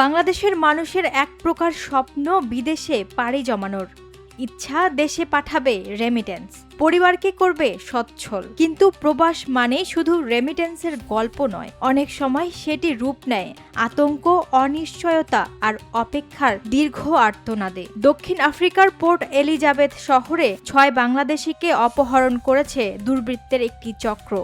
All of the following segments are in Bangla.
বাংলাদেশের মানুষের এক প্রকার স্বপ্ন বিদেশে পাড়ি জমানোর। ইচ্ছা দেশে পাঠাবে রেমিটেন্স পরিবারকে করবে সচ্ছল। কিন্তু প্রবাস মানে শুধু রেমিটেন্সের গল্প নয়। অনেক সময় সেটি রূপ নেয়। আতঙ্ক, অনিশ্চয়তা আর অপেক্ষার দীর্ঘ আর্তনাদে। দক্ষিণ আফ্রিকার পোর্ট এলিজাবেথ শহরে ছয় বাংলাদেশিকে অপহরণ করেছে দুর্বৃত্তের একটি চক্র।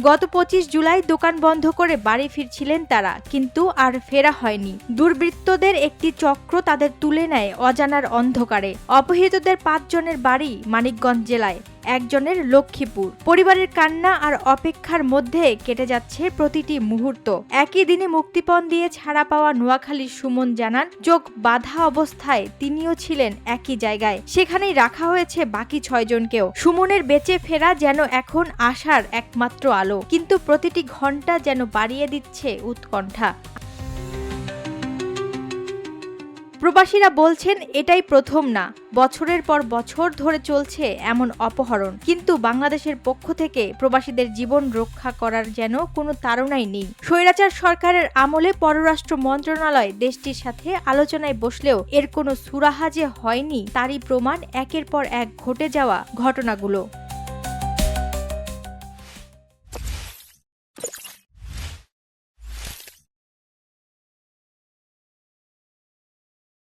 গত পঁচিশ জুলাই দোকান বন্ধ করে বাড়ি ফিরছিলেন তারা, কিন্তু আর ফেরা হয়নি। দুর্বৃত্তদের একটি চক্র তাদের তুলে নেয় অজানার অন্ধকারে। অপহৃতদের পাঁচজনের বাড়ি মানিকগঞ্জ জেলায়। একজনের লক্ষ্মীপুর। পরিবারের কান্না আর অপেক্ষার মধ্যে কেটে যাচ্ছে প্রতিটি মুহূর্ত। একই দিনে মুক্তিপণ দিয়ে ছাড়া পাওয়া নোয়াখালীর সুমন জানান চোখ বাধা অবস্থায় তিনিও ছিলেন একই জায়গায়। সেখানেই রাখা হয়েছে বাকি ছয়জনকেও সুমনের বেঁচে ফেরা যেন এখন আশার একমাত্র আলো। কিন্তু প্রতিটি ঘণ্টা যেন বাড়িয়ে দিচ্ছে উৎকণ্ঠা। প্রবাসীরা বলছেন, এটাই প্রথম না। বছরের পর বছর ধরে চলছে এমন অপহরণ। কিন্তু বাংলাদেশের পক্ষ থেকে প্রবাসীদের জীবন রক্ষা করার যেন কোনো তাড়নাই নেই। স্বৈরাচার সরকারের আমলে পররাষ্ট্র মন্ত্রণালয় দেশটির সাথে আলোচনায় বসলেও এর কোনো সুরাহা যে হয়নি, তারই প্রমাণ একের পর এক ঘটে যাওয়া ঘটনাগুলো।